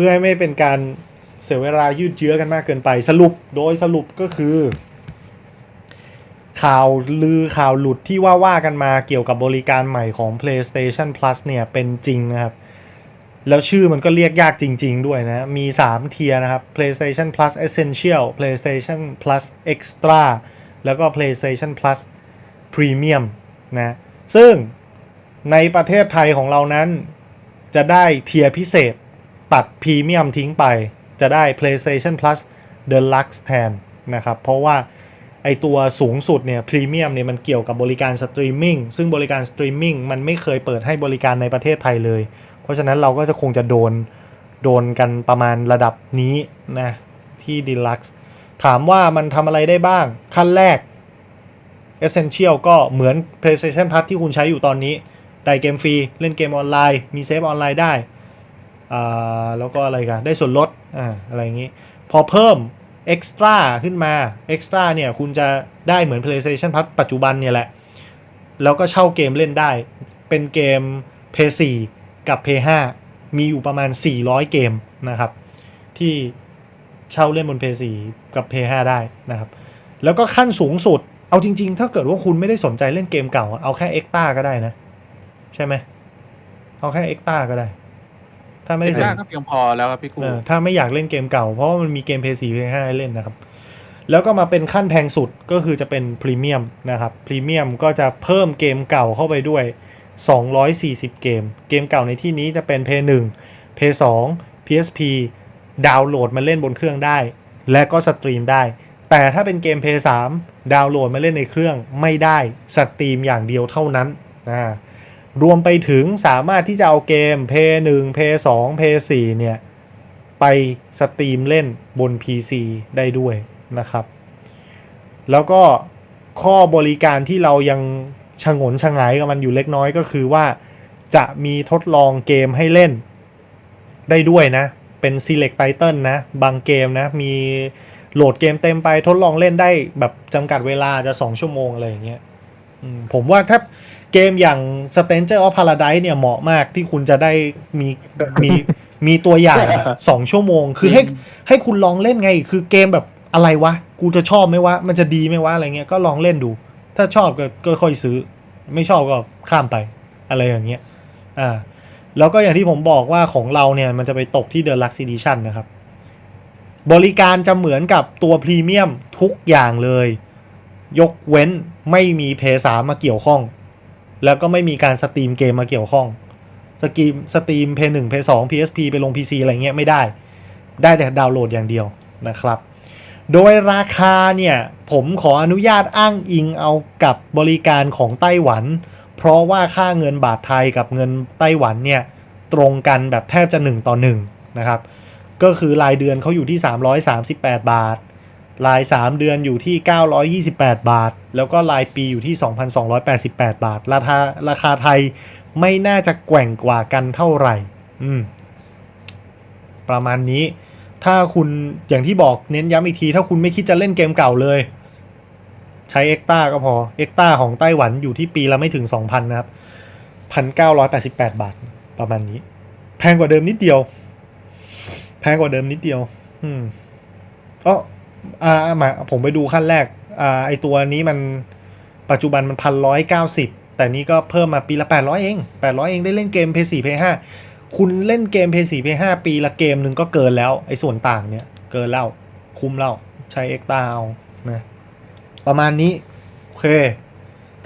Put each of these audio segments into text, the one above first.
พื่อให้ไม่เป็นการเสียเวลายืดเยื้อกันมากเกินไปสรุปโดยสรุปก็คือ ข่าวลือข่าวหลุดที่ว่าว่ากันมาเกี่ยวกับบริการใหม่ของ PlayStation Plus เนี่ยเป็นจริงนะครับ แล้วชื่อมันก็เรียกยากจริง ๆ ด้วยนะ มี 3 เทียนะครับ PlayStation Plus Essential PlayStation Plus Extra แล้วก็ PlayStation Plus Premium นะซึ่งในประเทศไทยของเรานั้นจะได้เทียพิเศษ ตัดพรีเมียมทิ้งไป จะได้ PlayStation Plus Deluxe แทนนะครับ เพราะว่าไอตัวสูงสุดเนี่ยพรีเมียมเนี่ยมันเกี่ยวกับบริการสตรีมมิ่งซึ่งบริการสตรีมมิ่งมันไม่เคยเปิดให้บริการในประเทศไทยเลย เพราะฉะนั้นเราก็จะคงจะโดนโดนกันประมาณระดับนี้นะที่ Deluxe ถามว่ามันทำอะไรได้บ้าง ขั้นแรก Essential ก็เหมือน PlayStation Plus ที่คุณใช้อยู่ตอนนี้ ได้เกมฟรี เล่นเกมออนไลน์ มีเซฟออนไลน์ได้ แล้วก็อะไรกันได้ส่วนลดอ่าอะไรอย่างนี้ พอเพิ่ม Extra ขึ้นมา Extra เนี่ยคุณจะได้เหมือน PlayStation Plus ปัจจุบันเนี่ยแหละ แล้วก็เช่าเกมเล่นได้ เป็นเกม PS4 กับ PS5 มีอยู่ประมาณ 400 เกมนะครับ ที่เช่าเล่นบน PS4 กับ PS5 ได้นะครับ แล้วก็ขั้นสูงสุด เอาจริง ๆ ถ้าเกิดว่าคุณไม่ได้สนใจเล่นเกมเก่า เอาแค่ Extra ก็ได้นะ ใช่ไหมเอาแค่ Extra ก็ได้ ถ้าไม่ได้สนได้ก็เพียงพอแล้วครับพี่กูเออถ้าไม่อยากเล่นเกมเก่าเพราะว่ามันมีเกม PS4 PS5 ให้เล่นนะครับ แล้วก็มาเป็นขั้นแพงสุดก็คือจะเป็นพรีเมียมนะครับพรีเมียมก็จะเพิ่มเกมเก่าเข้าไปด้วย 240 เกม เกมเก่าในที่นี้จะเป็น PS1 PS2 PSP ดาวน์โหลดมาเล่นบนเครื่องได้ และก็สตรีมได้ แต่ถ้าเป็นเกม PS3 ดาวน์โหลดมาเล่นในเครื่องไม่ได้สตรีมอย่างเดียวเท่านั้นนะ รวมไปถึงสามารถที่จะเอาเกม PS1 p 2 p 4เนี่ย ไปสตรีมเล่นบน PC ได้ด้วยนะครับ แล้วก็ข้อบริการที่เรายังชะงนชะงายกับมันอยู่เล็กน้อยก็คือว่า จะมีทดลองเกมให้เล่นได้ด้วยนะ เป็น select title นะ บางเกมนะ มีโหลดเกมเต็มไปทดลองเล่นได้แบบจำกัดเวลาจะ 2 ชั่วโมงอะไรอย่างเงี้ยผมว่าถ้า เกมอย่าง Stranger of Paradise เนี่ยเหมาะมากที่คุณจะได้มีมีมีตัวอย่าง2ชั่วโมง คือให้ให้คุณลองเล่นไง คือเกมแบบอะไรวะ กูจะชอบไหมวะ มันจะดีไหมวะ อะไรเงี้ยก็ลองเล่นดู ถ้าชอบก็ก็ค่อยซื้อ ไม่ชอบก็ข้ามไปอะไรอย่างเงี้ยอ่าแล้วก็อย่างที่ผมบอกว่าของเราเนี่ย มันจะไปตกที่ The Lux Edition นะครับ บริการจะเหมือนกับตัวพรีเมียมทุกอย่างเลย ยกเว้นไม่มีเพย์สมาเกี่ยวข้อง แล้วก็ไม่มีการสตรีมเกมมาเกี่ยวข้อง สตรีมสตรีมเพย์หนึ่งเพย์สอง PSP ไปลง PC อะไรเงี้ยไม่ได้ ได้แต่ดาวน์โหลดอย่างเดียวนะครับ โดยราคาเนี่ย ผมขออนุญาตอ้างอิงเอากับบริการของไต้หวัน เพราะว่าค่าเงินบาทไทยกับเงินไต้หวันเนี่ย ตรงกันแบบแทบจะ 1 ต่อ 1 นะครับ ก็คือรายเดือนเขาอยู่ที่ 338 บาท ราย 3 เดือนอยู่ที่ 928 บาท แล้วก็รายปีอยู่ที่ 2,288 บาท ราคาราคาไทยไม่น่าจะแกว่งกว่ากันเท่าไหร่ อืม ประมาณนี้ ถ้าคุณอย่างที่บอกเน้นย้ำอีกที ถ้าคุณไม่คิดจะเล่นเกมเก่าเลย ใช้เอ็กตาก็พอเอ็กตาของไต้หวันอยู่ที่ปีละไม่ถึง 2,000 นะครับ 1,988 บาท ประมาณนี้ แพงกว่าเดิมนิดเดียว แพงกว่าเดิมนิดเดียว อืมอ๋อ อ่ามาผมไปดูขั้นแรกอ่าไอตัวนี้มันปัจจุบันมันพันร้อยเก้าสิบแต่นี้ก็เพิ่มมาปีละแปดร้อยเองแปดร้อยเองได้เล่นเกม PS4 PS5 คุณเล่นเกม PS4 PS5 ปีละเกมหนึ่งก็เกินแล้ว ไอ้ส่วนต่างเนี่ย เกินแล้ว คุ้มแล้ว ใช้เอ็กตาเอานะประมาณนี้ โอเค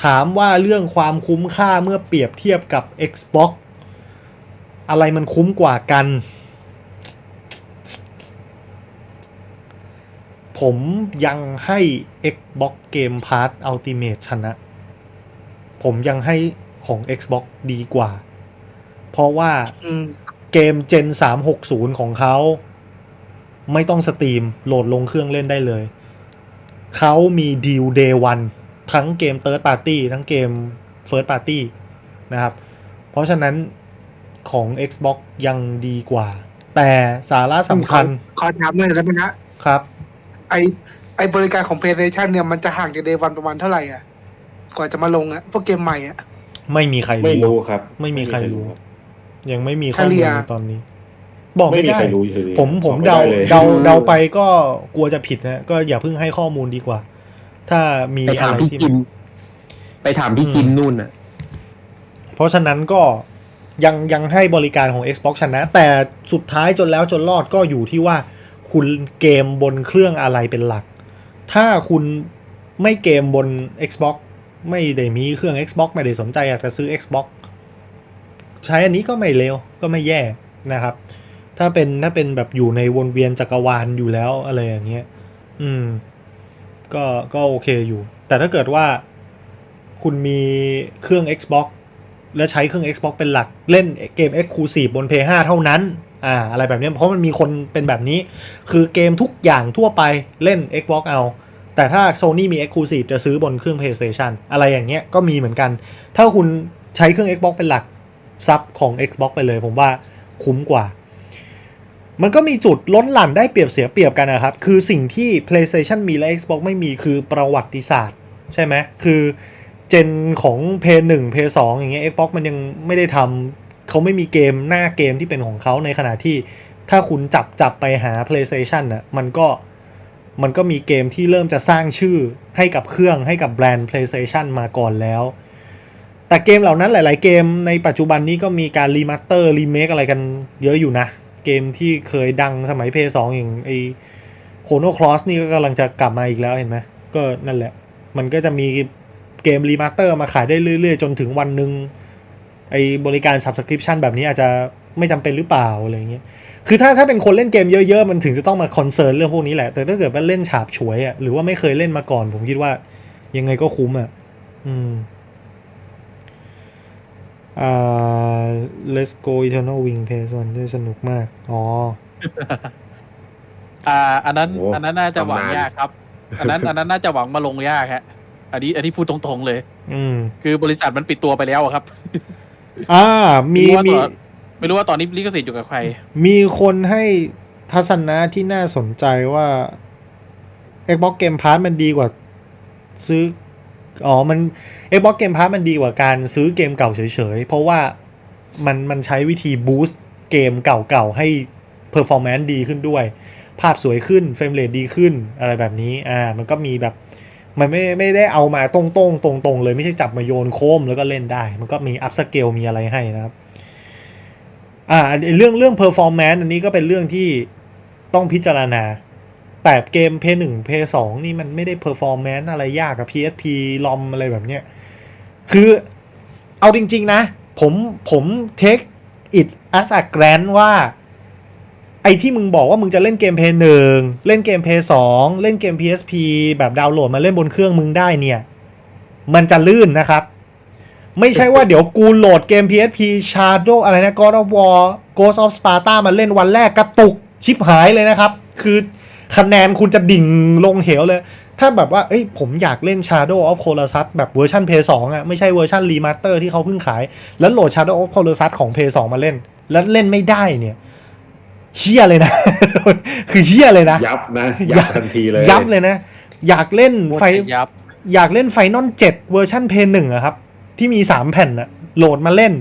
ถามว่าเรื่องความคุ้มค่าเมื่อเปรียบเทียบกับ Xbox อะไรมันคุ้มกว่ากัน ผมยังให้ Xbox Game Pass Ultimate ชนะ ผมยังให้ของ Xbox ดีกว่า เพราะว่าอืมเกม Gen 360 ของเขา ไม่ต้องสตรีมโหลดลงเครื่องเล่นได้เลย เขามีดีล Day One ทั้งเกม Third Party ทั้งเกม First Party นะครับ เพราะฉะนั้นของ Xbox ยังดีกว่า แต่สาระสำคัญ ขอถามหน่อยได้ไหมนะครับ ไอไอบริการของ PlayStation เนี่ยมันจะห่างจาก Day One ประมาณเท่าไหร่อะ กว่าจะมาลงอะพวกเกมใหม่อะ ไม่มีใครไม่รู้รู้ครับ ไม่มีใครรู้ครับยังไม่มีข้อเฉลี่มูลยในตอนนี้ บอกไม่ไม่มีได้ใครรู้อยู่ดีผมผมบอกไม่เดาได้เลยเดาเดาไปก็กลัวจะผิดนะก็อย่าเพิ่งให้ข้อมูลดีกว่า ถ้ามีไปอะถามไรพี่ที่จิมไปถามพี่จิมนู่นน่ะ เพราะฉะนั้นก็ยังยังให้บริการของ Xbox ชนะ แต่สุดท้ายจนแล้วจนรอดก็อยู่ที่ว่า คุณเกมบนเครื่องอะไรเป็นหลัก ถ้าคุณไม่เกมบน Xbox ไม่ได้มีเครื่อง Xbox ไม่ได้สนใจอยากจะซื้อ Xbox ใช้อันนี้ก็ไม่เลวก็ไม่แย่นะครับ ถ้าเป็นถ้าเป็นแบบอยู่ในวนเวียนจักรวาลอยู่แล้วอะไรอย่างเงี้ย อืม ก็ก็โอเคอยู่ แต่ถ้าเกิดว่าคุณมีเครื่อง Xbox และใช้เครื่อง Xbox เป็นหลักเล่นเกม Exclusive บน PS5 เท่านั้น อ่าอะไรแบบนี้เพราะมันมีคนเป็นแบบนี้ คือเกมทุกอย่างทั่วไปเล่น Xbox เอา แต่ถ้า Sony มี Exclusive จะซื้อบนเครื่อง PlayStation อะไรอย่างเงี้ยก็มีเหมือนกัน ถ้าคุณใช้เครื่อง Xbox เป็นหลักซับของ Xbox ไปเลย ผมว่าคุ้มกว่า มันก็มีจุดล้นหลั่นได้เปรียบเสียเปรียบกันนะครับ คือสิ่งที่ PlayStation มีและ Xbox ไม่มีคือประวัติศาสตร์ ใช่ไหมคือเจนของ p 1 p 2อย่างเงี้ย Xbox มันยังไม่ได้ทำ เขาไม่มีเกมหน้าเกมที่เป็นของเขาในขณะที่ถ้าคุณจับจับไปหา PlayStation น่ะมันก็มันก็มีเกมที่เริ่มจะสร้างชื่อให้กับเครื่องให้กับแบรนด์ PlayStation มาก่อนแล้ว แต่เกมเหล่านั้นหลาย ๆ เกมในปัจจุบันนี้ก็มีการรีมาสเตอร์รีเมคอะไรกันเยอะอยู่นะ เกมที่เคยดังสมัย PS2 อย่างไอโคโนคลอสนี่ก็กำลังจะกลับมาอีกแล้วเห็นไหมก็นั่นแหละ มันก็จะมีเกมรีมาสเตอร์มาขายได้เรื่อย ๆ จนถึงวันหนึ่ง ไอบริการ Subscription แบบนี้อาจจะไม่จำเป็นหรือเปล่าอะไรเงี้ย คือถ้าถ้าเป็นคนเล่นเกมเยอะๆ มันถึงจะต้องมาคอนเซิร์นเรื่องพวกนี้แหละ แต่ถ้าเกิดว่าเล่นฉาบฉวยอะ่ะ หรือว่าไม่เคยเล่นมาก่อน ผมคิดว่า ยังไงก็คุ้มอะ่ะ อืมอ่า Let's go Eternal Wing Phase 1ด้วยสนุกมาก อ๋อ อ่า อันนั้นโอ้อันนั้นน่าจะหวังตำนานยากครับ อันนั้น อันนั้นน่าจะหวังมาลงยากฮะ อันนี้ อันนี้พูดตรงๆเลย อืม คือบริษัทมันปิดตัวไปแล้วอะครับ อ่ามีไม่รู้ว่ามี ตอนไม่รู้ว่าตอนนี้ลิขสิทธิ์อยู่กับใคร มีคนให้ทัศนะที่น่าสนใจว่า Xbox Game Pass มันดีกว่าซื้อ อ๋อ มัน Xbox Game Pass มันดีกว่าการซื้อเกมเก่าเฉยๆ เพราะว่ามันมันใช้วิธีบูสต์เกมเก่าๆ ให้ performance ดีขึ้นด้วย ภาพสวยขึ้น เฟรมเรทดีขึ้นอะไรแบบนี้ อ่า มันก็มีแบบ มันไม่ไม่ได้เอามาตรงๆตรงๆเลยไม่ใช่จับมาโยนโค้มแล้วก็เล่นได้ มันก็มีอัพสเกลมีอะไรให้นะครับอ่าเรื่องเรื่อง performance อันนี้ก็เป็นเรื่องที่ต้องพิจารณา แต่เกม p 1 p 2นี่มันไม่ได้ performance อะไรยากกับ PSP ลอมอะไรแบบเนี้ยคือเอาจริง ๆ นะ ผมผม take it as a grant ว่า ไอ้ที่มึงบอกว่ามึงจะเล่นเกม p 1เล่นเกม p 2เล่นเกม PSP แบบดาวน์โหลดมาเล่นบนเครื่องมึงได้เนี่ย มันจะลื่นนะครับ ไม่ใช่ว่าเดี๋ยวกูโหลดเกม PSP Shadow อะไรนะ God of War Ghost of Sparta มาเล่นวันแรกกระตุกชิบหายเลยนะครับ คือคะแนนคุณจะดิ่งลงเหวเลย ถ้าแบบว่า เอ้ย ผมอยากเล่น Shadow of Colossus แบบเวอร์ชัน p 2อะ ไม่ใช่เวอร์ชันรีมาสเตอร์ที่เขาเพิ่งขาย แล้วโหลด Shadow of Colossus ของ p 2มาเล่น แล้วเล่นไม่ได้เนี่ย เฮี้ยเลยนะ คือเฮี้ยเลยนะ ยับนะ ยับทันทีเลย ยับเลยนะ อยากเล่นไฟยับอยากเล่นไฟนอลเจ็ดเวอร์ชันเพย์หนึ่งอะครับ ที่มีสามแผ่นอะโหลดมาเล่น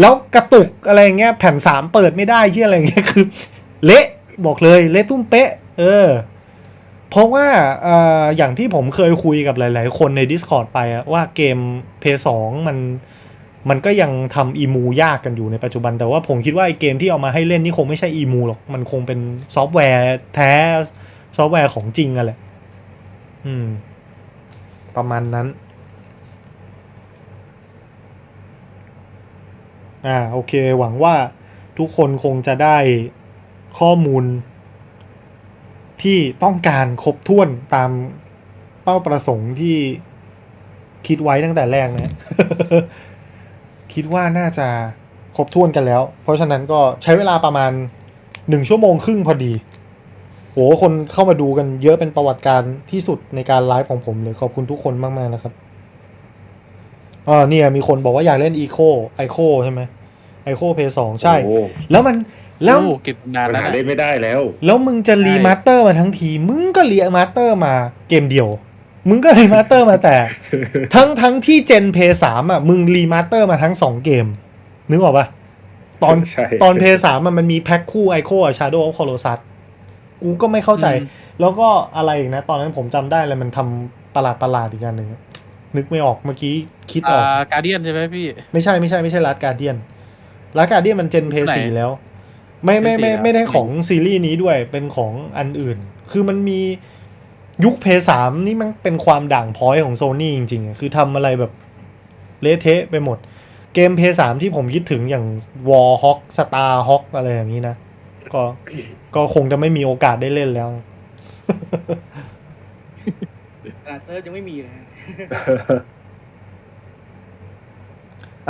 แล้วกระตุกอะไรเงี้ยแผ่นสามเปิดไม่ได้ที่อะไรเงี้ยคือ เละบอกเลย เละตุ้มเป๊ะ เออ เพราะว่าเอ่ออย่างที่ผมเคยคุยกับหลาย ๆ คนใน Discord ไปอะว่าเกม p 2มัน มันก็ยังทำอีมูยากกันอยู่ในปัจจุบัน แต่ว่าผมคิดว่าไอเกมที่เอามาให้เล่นนี่คงไม่ใช่อีมูหรอก มันคงเป็นซอฟต์แวร์แท้ซอฟต์แวร์ของจริงอะแหละอืม ประมาณนั้น อ่าโอเค หวังว่าทุกคนคงจะได้ข้อมูล ที่ต้องการครบถ้วนตามเป้าประสงค์ที่คิดไว้ตั้งแต่แรกนะ คิดว่าน่าจะครบถ้วนกันแล้ว เพราะฉะนั้นก็ใช้เวลาประมาณหนึ่งชั่วโมงครึ่งพอดีโหคนเข้ามาดูกันเยอะเป็นประวัติการที่สุดในการไลฟ์ของผมเลยขอบคุณทุกคนมากๆนะครับอ่าเนี่ยมีคนบอกว่าอยากเล่น Eco Ico ใช่ไหม Ico Play 2ใช่ โอ้แล้วมันแล้ว โอ้เก็บนานปัญแล้วหานะ เล่นไม่ได้แล้ว แล้วมึงจะใช่รีมาสเตอร์มาทั้งที มึงก็รีมาสเตอร์มาเกมเดียว มึงก็รีมาสเตอร์มาแต่ ทั้งทั้งที่เจนเพย์สามอะ มึงรีมาสเตอร์มาทั้งสองเกม นึกออกปะตอนใช่ตอนเพย์สามมันมีแพ็คคู่ไอโคอะชาโดว์ออฟคอโลซัสกูก็ไม่เข้าใจอืมแล้วก็อะไรอีกนะ ตอนนั้นผมจำได้เลยมันทำประหลาดประหลาดๆอีกอันหนึ่งนึกไม่ออกเมื่อกี้คิดออ่อกาการเดียนใช่ไหมพี่ ไม่ใช่ไม่ใช่ไม่ใช่ลัดการเดียนลัดการเดียนมันเจนเพย์ไหนสี่แล้ว ไม่ไม่ไม่ Play 4ไม่ได้แล้วของซีรีส์นี้ด้วยเป็นของอันอื่น คือมันมี ยุคเพย์สามนี่มันเป็นความด่างพร้อยของโซนี่จริงๆอะคือทำอะไรแบบเละเทะไปหมด เกมเพย์สามที่ผมคิดถึงอย่างวอลฮอกสตาร์ฮอกอะไรอย่างนี้นะ ก็ก็คงจะไม่มีโอกาสได้เล่นแล้วขนาดเซิร์ฟยังไม่มีเลยฮะ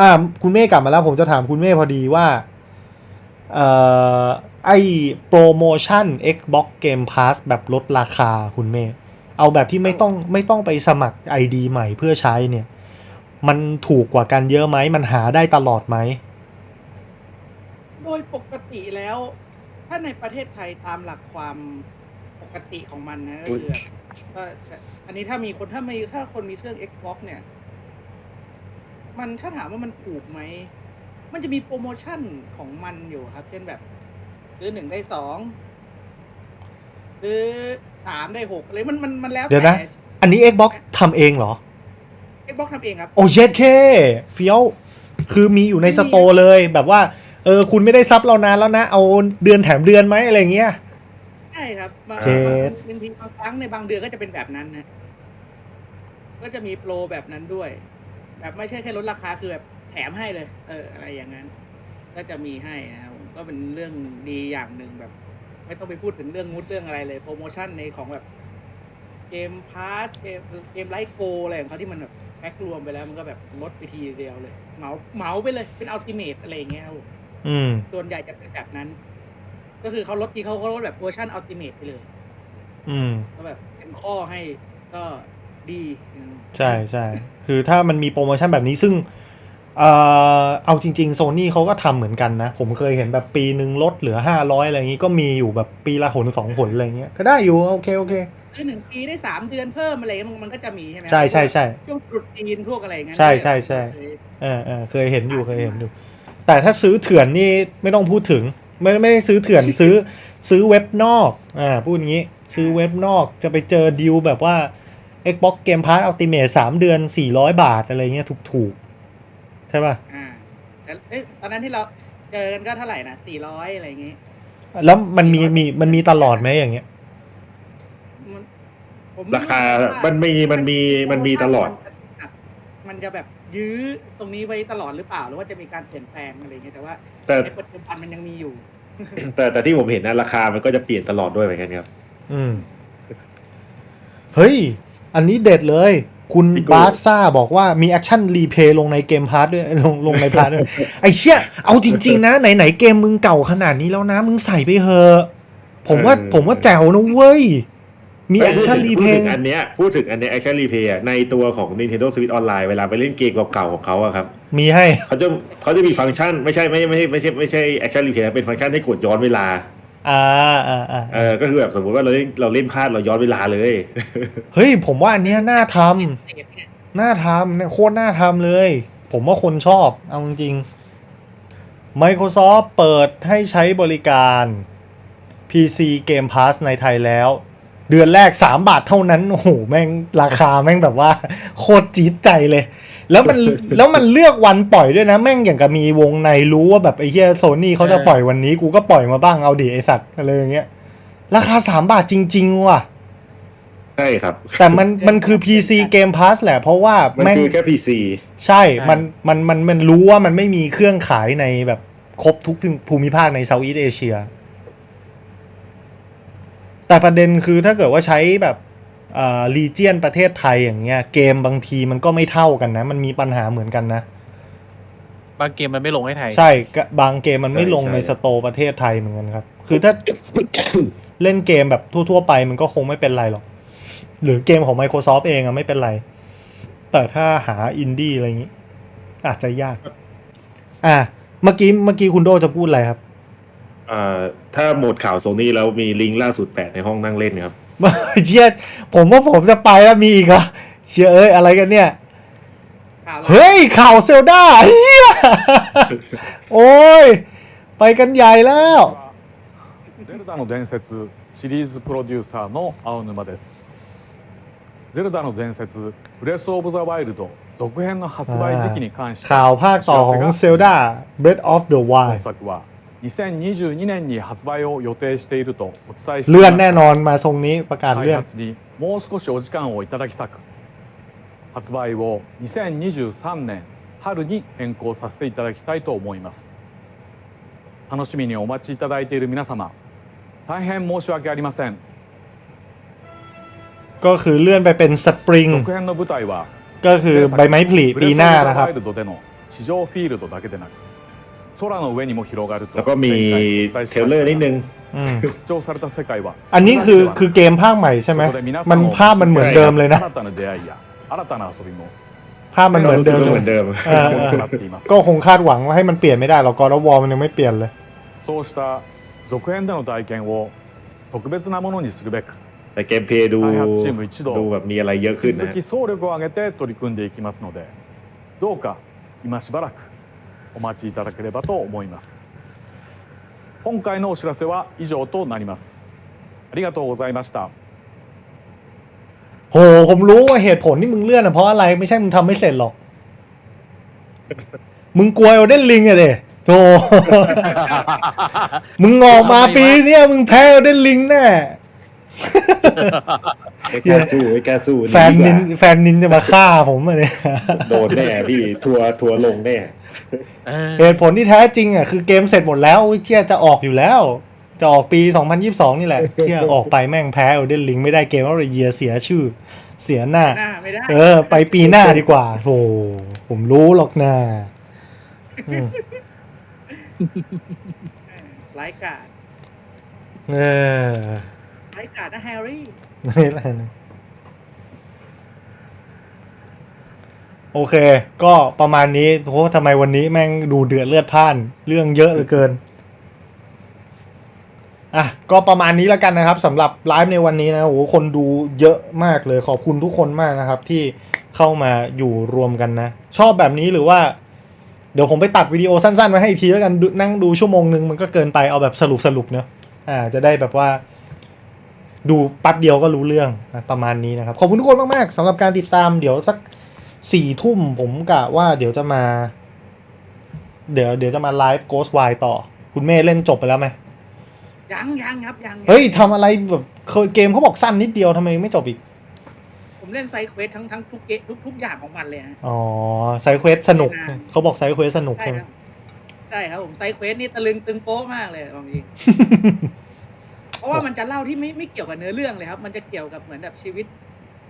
อ่า คุณเม่กลับมาแล้ว ผมจะถามคุณเม่พอดีว่า เอ่อ ไอโปรโมชั่น Xbox Game Pass แบบลดราคาคุณเม่เอาแบบที่ไม่ต้องไม่ต้องไปสมัคร ID ใหม่เพื่อใช้เนี่ย มันถูกกว่ากันเยอะไหม มันหาได้ตลอดไหม โดยปกติแล้ว ถ้าในประเทศไทยตามหลักความปกติของมันนะก็คือแบบก็จะอันนี้ถ้ามีคนถ้ามีถ้าคนมีเครื่อง Xbox เนี่ย มันถ้าถามว่ามันถูกไหม มันจะมีโปรโมชั่นของมันอยู่ครับ เช่นแบบ ซื้อหนึ่งได้สองซื้อสามได้หกอะไรมันมันมันแล้วเดี๋ยวแต่นะอันนี้ Xbox ทำเองเหรอ Xbox ทำเองครับ โอ้เย็ดเคเฟี้ยว คือมีอยู่ในสโตร์เลยแบบว่า เออ คุณไม่ได้ซับเรานานแล้วนะ เอาเดือนแถมเดือนไหมอะไรเงี้ย ใช่ครับบางเจ็ด บางทีบางครั้งในบางเดือนก็จะเป็นแบบนั้นนะ ก็จะมีโปรแบบนั้นด้วย แบบไม่ใช่แค่ลดราคาคือแบบแถมให้เลย เออ อะไรอย่างนั้น ก็จะมีให้นะครับ ก็เป็นเรื่องดีอย่างหนึ่งแบบ ไม่ต้องไปพูดถึงเรื่องงุดเรื่องอะไรเลยโปรโมชั่นในของแบบเกมพาร์ทเกมเกมไลท์โกอะไรของเขาที่มันแบบแพ็ครวมไปแล้วมันก็แบบลดไปทีเดียวเลยเหมาเหมาไปเลยเป็นอัลติเมทอะไรอย่างเงี้ยครับผมอืมส่วนใหญ่จะเป็นแบบนั้น ก็คือเขาลดทีเขาเขาลดแบบเวอร์ชันอัลติเมทไปเลย อืมก็แบบเป็นข้อให้ก็ดีอืมใช่ใช่คือถ้ามันมีโปรโมชั่นแบบนี้ซึ่ง เอ่อเอาจริงๆโซนี่เขาก็ทำเหมือนกันนะ ผมเคยเห็นแบบปีหนึ่งลดเหลือห้าร้อยอะไรอย่างงี้ก็มีอยู่แบบปีละหนสองหนอะไรเงี้ยก็ได้อยู่ โอเค โอเค คือหนึ่งปีได้สามเดือนเพิ่มอะไรมันมันก็จะมีใช่ไหมใช่ใช่ใช่ ช่วงตรุษจีนพวกอะไรอย่างเงี้ยใช่ใช่ใช่ เออเออเคยเห็นอยู่เคยเห็นอยู่ แต่ถ้าซื้อเถื่อนนี่ไม่ต้องพูดถึง ไม่ไม่ได้ซื้อเถื่อน ซื้อซื้อเว็บนอกอ่าพูดอย่างงี้ ซื้อเว็บนอกจะไปเจอดีลแบบว่า Xbox Game Pass Ultimate สามเดือนสี่ร้อยบาทอะไรเงี้ยถูกถูกๆ ใช่ป่ะอ่าแต่เอ๊ะตอนนั้นที่เราเจอกันก็เท่าไหร่นะสี่ร้อยอะไรอย่างเงี้ยแล้วมันมีมีมันมีตลอดไหมอย่างเงี้ย มันผมราคาไรู้ว่มันมีมันมีมันมีตลอด มันจะแบบยื้อตรงนี้ไว้ตลอดหรือเปล่า หรือว่าจะมีการเปลี่ยนแปลงอะไรอย่างเงี้ยแต่ว่าแต่ในปัจจุบันมันยังมีอยู่ แต่แต่ที่ผมเห็นนะราคามันก็จะเปลี่ยนตลอดด้วยเหมือนกันครับ อืม เฮ้ย อันนี้เด็ดเลย คุณพี่โก้บาสซ่าบอกว่ามีแอคชั่นรีเพย์ลงในเกมพาร์ทด้วยลงลงในพาร์ทด้วย ไอ้เชี่ยเอาจริง ๆ นะ ไหน ๆ เกมมึงเก่าขนาดนี้แล้วนะ มึงใส่ไปเถอะผมว่าผมว่าแจ๋วนะเว้ย มีแอคชั่นรีเพพูดย์ถึงอันเนี้ยพูดถึงอันเนี้ยแอคชั่นรีเพย์ในตัวของ Nintendo Switch Online เวลาไปเล่นเกมเก่าๆของเขาอะครับ มีให้เขาจะเขาจะมีฟังก์ชัน ไม่ใช่ไม่ไม่ไม่ใช่ไม่ใช่แอคชั่นรีเพย์เป็นฟังก์ชันให้กดย้อนเวลา อ่าอ่าอ่าเออก็คือแบบสมมติว่าเราเล่นเราเล่นพลาดเราย้อนเวลาเลย เฮ้ยผมว่าอันเนี้ยน่าทำเศษเนี่ยน่าทำเนี่ยโคตรน่าทำเลย ผมว่าคนชอบ เอาจริงๆ Microsoft เปิดให้ใช้บริการ PC Game Pass ในไทยแล้ว เดือนแรก 3 บาทเท่านั้น โอ้โห แม่งราคาแม่งแบบว่า โคตรจี๊ดใจเลย แล้วมันแล้วมันเลือกวันปล่อยด้วยนะ แม่งอย่างกับมีวงในรู้ว่าแบบไอ้เหี้ยโซนี่เขาจะปล่อยวันนี้กูก็ปล่อยมาบ้างเอาดิไอสัตว์อะไรอย่างเงี้ย ราคา3บาทจริง ๆ ว่ะ ใช่ครับ แต่มันมันคือ PC Game Pass แหละ เพราะว่ามันแม่งคือแค่ PC ใช่มันมันมันมันรู้ว่ามันไม่มีเครื่องขายในแบบครบทุกภูมิภาคในเซาท์อีสเอเชียแต่ประเด็นคือถ้าเกิดว่าใช้แบบอ่า รีเจียนประเทศไทยอย่างเงี้ยเกมบางทีมันก็ไม่เท่ากันนะ มันมีปัญหาเหมือนกันนะ บางเกมมันไม่ลงให้ไทย ใช่ก็บางเกมมันไม่ลงใช่ในสโตร์ประเทศไทยเหมือนกันครับ คือถ้าเล่นเกมแบบทั่ว ๆ ไปมันก็คงไม่เป็นไรหรอก หรือเกมของ Microsoft เองอะไม่เป็นไร แต่ถ้าหาอินดี้อะไรอย่างงี้ อาจจะยาก อะเมื่อกี้เมื่อกี้คุณโดจะพูดอะไรครับอ่าถ้าโหมดข่าวโซนี่แล้วมีลิงก์ล่าสุดแปะในห้องนั่งเล่นครับ เชียผมว่าผมจะไปแล้วมีอีกเหรอเชียเอ้ยอะไรกันเนี่ย ข่าวเรา เฮ้ย ข่าวเซลดาเฮียโอ้ย ไปกันใหญ่แล้ว ゼルダの伝説シリーズプロデューサーの青沼ですゼルダの伝説ブレス・オブ・ザ・ワイルド続編の発売時期に関して ข่าวภาคต่อของ Zelda Breath of the 本 Wild 作は 2022年に発売を予定しているとお伝えしてい เลื่อน ま แน่ し นอนมาทรงนี้ประกาศ た เลื่ 開 อน 発にもう少しお時間をいただきたく発売を2023年春に変更させていただきたいと思います楽しみにお待ちいただいている皆様大変申し訳ありません ก็คือเลื่อนไปเป็นสปริง 続編の舞台は ก็คือใบไม้ผลิ ブ ปี レス・オブ・ หน้า ザ・ นะครับ ワイルドでの地上フィールドだけでなく 空の上にも広がると แล้วก็มี 前回お伝えし เทรลเลอร์นิดนึง อืม 復調された世界は อันนี้คือคือเกมภาคใหม่ใช่ไหม そこで皆 มัน さんを ภาพมันเหมือนเดิมเลยนะ 新たな出会いや新たな遊びも ภาพมันเหมือนเดิม เหมือนเดิม เออเออ 行っています ก็คงคาดหวังว่าให้มันเปลี่ยนไม่ได้หรอกกอร์วอมันยังไม่เปลี่ยนเลย そうした続編での体験を特別なものにするべく แต่เกมเพลย์ดู 開発チーム一 ดู 同 แบบมีอะไรเยอะ 引 ขึ้น き นะ 続き総力を挙げて取り組んでいきますのでどうか今しばらく お待ちいただければと思います今回のお知らせは以上となりますありがとうございました โห ผมรู้ว่าเหตุผลที่มึงเลื่อนอะเพราะอะไรไม่ใช่มึงทำไม่เสร็จหรอก มึงกลัวเอลเดนลิงอะเด้โธ่ มึงออกมาปีเนี้ยมึงแพ้เอลเดนลิงแน่ ไม่กล้าสู้ไม่กล้าสู้แฟนดีกนิว่านแฟนนินจะมาฆ่าผมอะเนี่ยโดนแน่พี่ทัวร์ทัวร์ลงแน่เออเหตุผลที่แท้จริงอะคือเกมเสร็จหมดแล้วอุ๊ยเที่ยจะออกอยู่แล้ว จะออกปี 2022 นี่แหละเที่ยออกไปแม่งแพ้เอลเดนลิงไม่ได้เกมว่าเยียเสียชื่อ เสียหน้าหน้าไม่ได้เออ ไปปีหน้าดีกว่าโธ่ผมรู้หรอกนะอืมไร้กาดเออ ไร้กาดนะแฮร์รี่นี่แหละนะโอเค ก็ประมาณนี้โหทำไมวันนี้แม่งดูเดือดเลือดพล่าน เรื่องเยอะเหลือเกิน อะ ก็ประมาณนี้แล้วกันนะครับสำหรับไลฟ์ในวันนี้นะโอ้โหคนดูเยอะมากเลยขอบคุณทุกคนมากนะครับ ที่เข้ามาอยู่รวมกันนะ ชอบแบบนี้หรือว่า เดี๋ยวผมไปตัดวิดีโอสั้นๆมาให้อีกทีแล้วกันดูนั่งดูชั่วโมงนึงมันก็เกินไปเอาแบบสรุปสรุปๆเนอะอ่า จะได้แบบว่า ดูแป๊บเดียวก็รู้เรื่องนะประมาณนี้นะครับ ขอบคุณทุกคนมากๆสำหรับการติดตามเดี๋ยวสักสี่ทุ่มผมกะว่าเดี๋ยวจะมา เดี๋ยวเดี๋ยวจะมาไลฟ์ Ghost Wire ต่อ คุณเม่เล่นจบไปแล้วไหมยังยังครับยังงเฮ้ยทำอะไรแบบเคยเกมเขาบอกสั้นนิดเดียวทำไมไม่จบอีก ผมเล่นไซเควสทั้งทั้งทุกเกมทุกทุกอย่างของมันเลยฮะอ๋อไซเควสสนุกเขาบอกไซเควสสนุกใช่ใช่ไหมครับใช่ครับผมไซเควสนี่ตะลึงตึงโป๊ะมากเลยบางที เพราะว่ามันจะเล่าที่ไม่ไม่เกี่ยวกับเนื้อเรื่องเลยครับ มันจะเกี่ยวกับเหมือนแบบชีวิต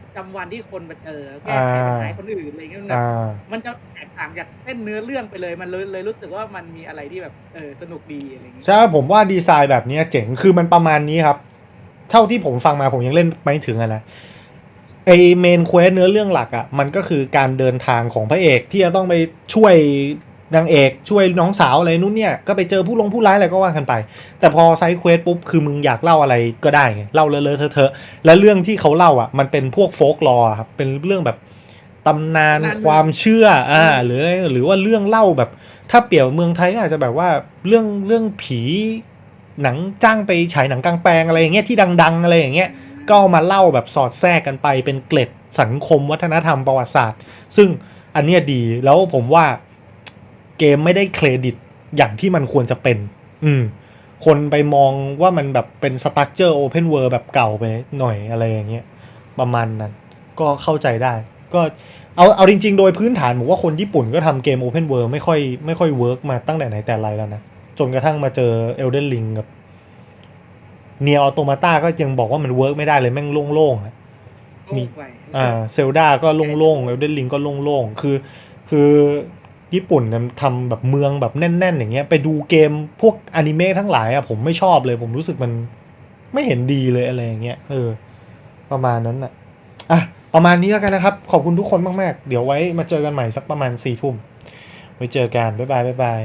ประจำวันที่คนมาเจอแก้ไขปัญหาให้คนอื่นอะไรเงี้ยมันแบบอ่ามันจะแตกต่างจากเส้นเนื้อเรื่องไปเลย มันเลยเลยรู้สึกว่ามันมีอะไรที่แบบเออสนุกดีอะไรอย่างเงี้ยใช่ผมว่าดีไซน์แบบนี้เจ๋งคือมันประมาณนี้ครับ เท่าที่ผมฟังมาผมยังเล่นไม่ถึงอะนะไอเมนเควสเนื้อเรื่องหลักอะมันก็คือการเดินทางของพระเอกที่จะต้องไปช่วย นางเอกช่วยน้องสาวอะไรนู่นเนี่ยก็ไปเจอผู้ลงผู้ร้ายอะไรก็ว่ากันไป แต่พอไซด์เควสปุ๊บคือมึงอยากเล่าอะไรก็ได้ไงเล่าเลอะๆเทอะๆและเรื่องที่เขาเล่าอะ มันเป็นพวกโฟกลอร์ครับเป็นเรื่องแบบตำนานความเชื่ออ่าหรือหรือว่าเรื่องเล่าแบบ ถ้าเปรียบเมืองไทยก็อาจจะแบบว่าเรื่องเรื่องผีหนังจ้างไปฉายหนังกลางแปลงอะไรอย่างเงี้ยที่ดัง ๆ อะไรอย่างเงี้ยก็เอามาเล่าแบบสอดแทรกกันไปเป็นเกล็ดสังคมวัฒนธรรมประวัติศาสตร์ ซึ่งอันเนี้ยดีแล้วผมว่า เกมไม่ได้เครดิตอย่างที่มันควรจะเป็น อืม คนไปมองว่ามันแบบเป็นสตั๊กเจอร์โอเพนเวิร์แบบเก่าไปหน่อยอะไรอย่างเงี้ยประมาณนั้น ก็เข้าใจได้ ก็เอาเอาจริง ๆ โดยพื้นฐานผมว่าคนญี่ปุ่นก็ทำเกม Open World ไม่ค่อยไม่ค่อยเวิร์กมาตั้งแต่ไหนแต่ไรแล้วนะ จนกระทั่งมาเจอ Elden Ring กับเนียออโตมาตาก็ยังบอกว่ามันเวิร์กไม่ได้เลยแม่งโล่งๆอะมีโลกไปอ่าเซลดาก็โล่งๆ Elden Ring ก็โล่งๆคือ คือ ญี่ปุ่นทำแบบเมืองแบบแน่น ๆ อย่างเงี้ยไปดูเกมพวกอนิเมะทั้งหลายอะผมไม่ชอบเลยผมรู้สึกมันไม่เห็นดีเลยอะไรอย่างเงี้ยเออ ประมาณนั้นอะอะประมาณนี้แล้วกันนะครับ ขอบคุณทุกคนมาก ๆ เดี๋ยวไว้มาเจอกันใหม่สักประมาณสี่ทุ่มไว้เจอกันบ๊ายบายบ๊ายบาย